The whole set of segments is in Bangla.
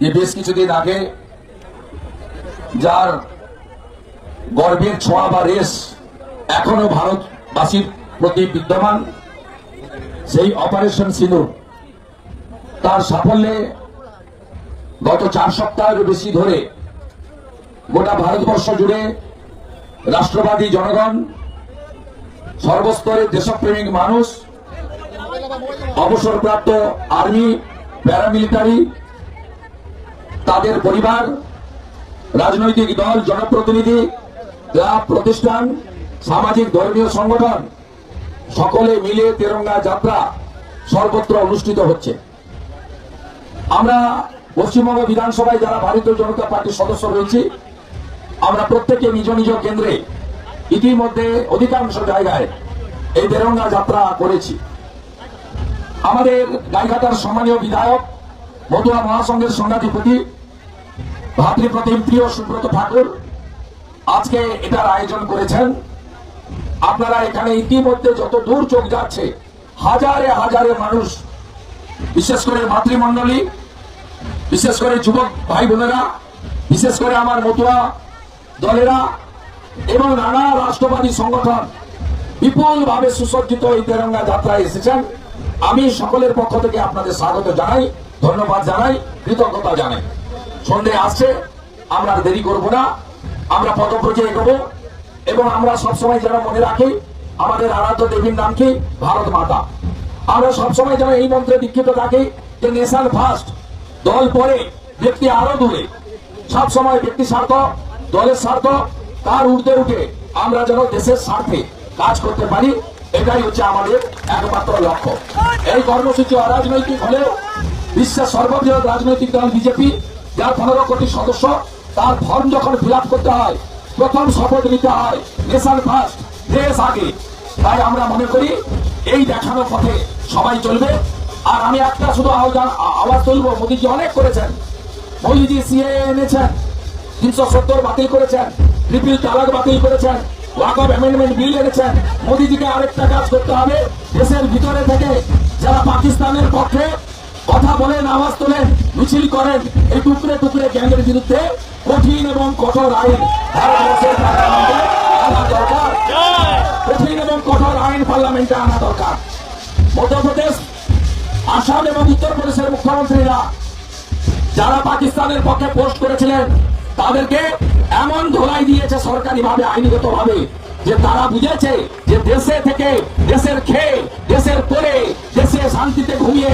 যে বেশ কিছুদিন আগে যার গর্বের ছোঁয়া বা রেস এখনও ভারতবাসীর প্রতি বিদ্যমান, সেই অপারেশন সিঁদুর। তার সাফল্যে গত চার সপ্তাহের বেশি ধরে গোটা ভারতবর্ষ জুড়ে রাষ্ট্রবাদী জনগণ, সর্বস্তরের দেশপ্রেমিক মানুষ, অবসরপ্রাপ্ত আর্মি প্যারামিলিটারি তাদের পরিবার, রাজনৈতিক দল, জনপ্রতিনিধি ক্লাব প্রতিষ্ঠান, সামাজিক ধর্মীয় সংগঠন, সকলে মিলে তেরঙ্গা যাত্রা সর্বত্র অনুষ্ঠিত হচ্ছে। আমরা পশ্চিমবঙ্গ বিধানসভায় যারা ভারতীয় জনতা পার্টির সদস্য রয়েছি, আমরা প্রত্যেকে নিজ নিজ কেন্দ্রে ইতিমধ্যে অধিকাংশ জায়গায় এই তেরঙ্গা যাত্রা করেছি। আমাদের গাইঘাটার সম্মানীয় বিধায়ক, মতুয়া মহাসংঘের সংঘাধিপতি ভাতৃপ্রতিম প্রিয় সুব্রত ঠাকুর, আজকে এটার আয়োজন করেছেন। আপনারা এখানে ইতিমধ্যে যত দূর চোখ যাচ্ছে, হাজারে হাজারে মানুষ, বিশেষ করে মাতৃমণ্ডলী বিশেষ করে যুবক ভাই বোনেরা বিশেষ করে আমার মতুয়া দলেরা এবং নানা রাষ্ট্রবাদী সংগঠন বিপুল ভাবে সুসজ্জিত এই তেরঙ্গা যাত্রায় এসেছেন। আমি সকলের পক্ষ থেকে আপনাদের স্বাগত জানাই, ধন্যবাদ জানাই, কৃতজ্ঞতা জানাই। সন্ধে আসছে, আমরা দেরি করব না, আমরা পদব্রজে এগোবো এবং আমরা সবসময় যেন মনে রাখি, আমাদের আরাধ্য দেবীর নাম কি? ভারত মাতা। আমরা সবসময় যেন এই মন্ত্রে দীক্ষিত থাকি যে নেশন ফার্স্ট দল পরে ব্যক্তি আরও দূরে। সবসময় ব্যক্তি স্বার্থ, দলের স্বার্থ, তার ঊর্ধ্বে উঠে আমরা যেন দেশের স্বার্থে কাজ করতে পারি এটাই হচ্ছে আমাদের একমাত্র লক্ষ্য। এই কর্মসূচি অরাজনৈতিক হলেও বিশ্বের সর্ববৃহৎ রাজনৈতিক দল বিজেপি, যার পনেরো কোটি সদস্য, তার ফর্ম যখন ফিল করতে হয়, প্রথম শপথ নিতে হয় নেশন ফার্স্ট দেশ আগে। তাই আমরা মনে করি এই দেখানো পথে সবাই চলবে। আর আমি একটা শুধু আওয়াজ তুলবো, মোদীজি অনেক করেছেন। মোদীজি সিএ এনেছেন তিনশো সত্তর বাতিল করেছেন। ট্রিপল তালাক বাতিল করেছেন। ওয়াক অফ অ্যামেন্ডমেন্ট বিল এনেছেন মোদীজিকে আরেকটা কাজ করতে হবে। দেশের ভিতরে থেকে যারা পাকিস্তানের পক্ষে কথা বলেন, আওয়াজ তোলেন, মিছিল করেন, এই টুকরে টুকরে গ্যাংয়ের বিরুদ্ধে কঠিন এবং কঠোর আইন আনা দরকার। কঠিন এবং কঠোর আইন পার্লামেন্টে আনা দরকার। মধ্যপ্রদেশ, আসাম এবং উত্তরপ্রদেশের মুখ্যমন্ত্রীরা যারা পাকিস্তানের পক্ষে পোস্ট করেছিলেন তাদেরকে এমন ধোলাই দিয়েছে সরকারি ভাবে আইনগত ভাবে যে তারা বুঝেছে যে দেশে থেকে, দেশের খেয়ে, দেশের পরে, দেশে শান্তিতে ঘুমিয়ে,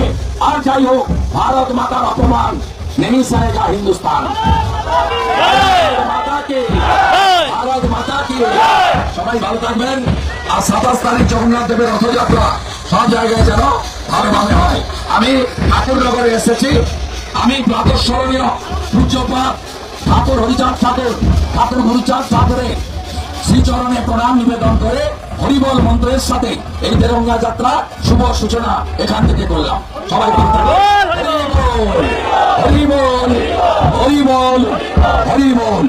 আর যাই হোক, ভারত মাতার অপমান হিন্দুস্তান। ভারত সবাই ভালো থাকবেন। আর সাতাশ তারিখ জগন্নাথ দেবের রথযাত্রা, সব জায়গায় যেন ভালোভাবে হয়। আমি ঠাকুরনগরে এসেছি। আমি প্রাতঃস্মরণীয় পূজ্যপাত ঠাকুর হরিচাঁদ ঠাকুর ঠাকুর গুরুচাঁদ ঠাকুরের শ্রীচরণে প্রণাম নিবেদন করে হরিবল মন্ত্রের সাথে এই তেরঙ্গা যাত্রা শুভ সূচনা এখান থেকে করলাম। সবাই হরিবল হরিবল হরি বল